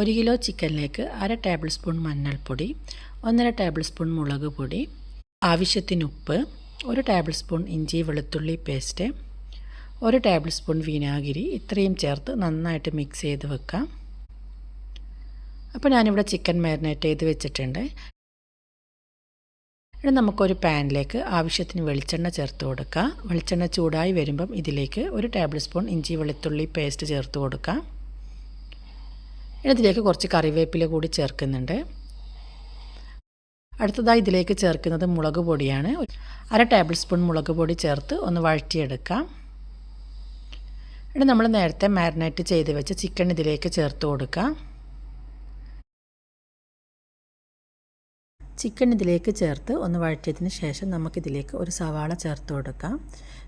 ഒരു കിലോ ചിക്കനിലേക്ക് അര ടേബിൾ സ്പൂൺ മഞ്ഞൾപ്പൊടി ഒന്നര ടേബിൾ സ്പൂൺ മുളക് പൊടി ആവശ്യത്തിന് ഉപ്പ് ഒരു ടേബിൾ സ്പൂൺ ഇഞ്ചി വെളുത്തുള്ളി പേസ്റ്റ് ഒരു ടേബിൾ സ്പൂൺ വിനാഗിരി ഇത്രയും ചേർത്ത് നന്നായിട്ട് മിക്സ് ചെയ്ത് വെക്കാം. അപ്പോൾ ഞാനിവിടെ ചിക്കൻ മാരിനേറ്റ് ചെയ്ത് വെച്ചിട്ടുണ്ട്. ഇനി നമുക്കൊരു പാനിലേക്ക് ആവശ്യത്തിന് വെളിച്ചെണ്ണ ചേർത്ത് കൊടുക്കാം. വെളിച്ചെണ്ണ ചൂടായി വരുമ്പം ഇതിലേക്ക് ഒരു ടേബിൾ സ്പൂൺ ഇഞ്ചി വെളുത്തുള്ളി പേസ്റ്റ് ചേർത്ത് കൊടുക്കാം. ഇതിലേക്ക് കുറച്ച് കറിവേപ്പില കൂടി ചേർക്കുന്നുണ്ട്. അടുത്തതായി ഇതിലേക്ക് ചേർക്കുന്നത് മുളക് പൊടിയാണ്. അര ടേബിൾ സ്പൂൺ മുളക് പൊടി ചേർത്ത് ഒന്ന് വഴറ്റിയെടുക്കാം. ഇനി നമ്മൾ നേരത്തെ മാരിനേറ്റ് ചെയ്ത് വെച്ച ചിക്കൻ ഇതിലേക്ക് ചേർത്ത് കൊടുക്കാം. ചിക്കൻ ഇതിലേക്ക് ചേർത്ത് ഒന്ന് വഴറ്റിയതിന് ശേഷം നമുക്കിതിലേക്ക് ഒരു സവാള ചേർത്ത് കൊടുക്കാം.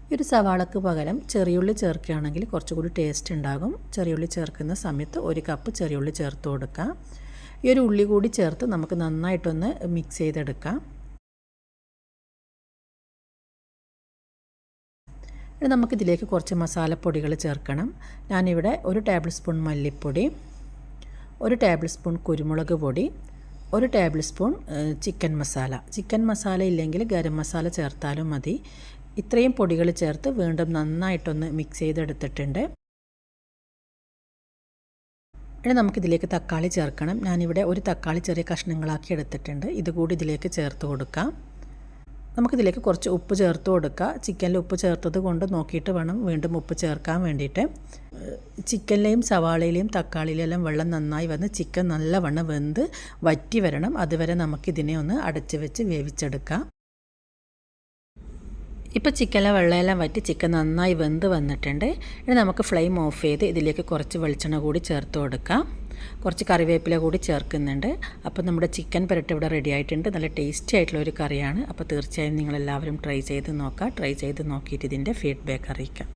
ഈ ഒരു സവാളക്ക് പകരം ചെറിയുള്ളി ചേർക്കുകയാണെങ്കിൽ കുറച്ചുകൂടി ടേസ്റ്റ് ഉണ്ടാകും. ചെറിയുള്ളി ചേർക്കുന്ന സമയത്ത് ഒരു കപ്പ് ചെറിയുള്ളി ചേർത്ത് കൊടുക്കാം. ഈ ഒരു ഉള്ളി കൂടി ചേർത്ത് നമുക്ക് നന്നായിട്ടൊന്ന് മിക്സ് ചെയ്തെടുക്കാം. ഇനി നമുക്കിതിലേക്ക് കുറച്ച് മസാലപ്പൊടികൾ ചേർക്കണം. ഞാനിവിടെ ഒരു ടേബിൾ സ്പൂൺ മല്ലിപ്പൊടി ഒരു ടേബിൾ സ്പൂൺ കുരുമുളക് പൊടി ഒരു tablespoon chicken masala. Chicken masala ഇല്ലെങ്കിൽ ഗരം മസാല ചേർത്താലും മതി. ഇത്രയും പൊടികൾ ചേർത്ത് വീണ്ടും നന്നായിട്ടൊന്ന് മിക്സ് ചെയ്തെടുത്തിട്ടുണ്ട്. ഇനി നമുക്കിതിലേക്ക് തക്കാളി ചേർക്കണം. ഞാനിവിടെ ഒരു തക്കാളി ചെറിയ കഷ്ണങ്ങളാക്കി എടുത്തിട്ടുണ്ട്. ഇതുകൂടി ഇതിലേക്ക് ചേർത്ത് കൊടുക്കാം. നമുക്കിതിലേക്ക് കുറച്ച് ഉപ്പ് ചേർത്ത് കൊടുക്കുക. ചിക്കനിൽ ഉപ്പ് ചേർത്തത് കൊണ്ട് നോക്കിയിട്ട് വേണം വീണ്ടും ഉപ്പ് ചേർക്കാൻ വേണ്ടിയിട്ട്. ചിക്കനിലെയും സവാളയിലെയും തക്കാളിയിലെല്ലാം വെള്ളം നന്നായി വന്ന് ചിക്കൻ നല്ലവണ്ണം വെന്ത് വറ്റി വരണം. അതുവരെ നമുക്കിതിനെ ഒന്ന് അടച്ച് വെച്ച് വേവിച്ചെടുക്കാം. ഇപ്പോൾ ചിക്കനിലെ വെള്ളമെല്ലാം വറ്റി ചിക്കൻ നന്നായി വെന്ത് വന്നിട്ടുണ്ട്. ഇനി നമുക്ക് ഫ്ലെയിം ഓഫ് ചെയ്ത് ഇതിലേക്ക് കുറച്ച് വെളിച്ചെണ്ണ കൂടി ചേർത്ത് കൊടുക്കാം. കുറച്ച് കറിവേപ്പില കൂടി ചേർക്കുന്നുണ്ട്. അപ്പോൾ നമ്മുടെ ചിക്കൻ പുരട്ട് ഇവിടെ റെഡി ആയിട്ടുണ്ട്. നല്ല ടേസ്റ്റി ആയിട്ടുള്ള ഒരു കറിയാണ്. അപ്പോൾ തീർച്ചയായും നിങ്ങളെല്ലാവരും ട്രൈ ചെയ്ത് നോക്കുക ട്രൈ ചെയ്ത് നോക്കിയിട്ട് ഇതിന്റെ ഫീഡ്ബാക്ക് അറിയിക്കാം.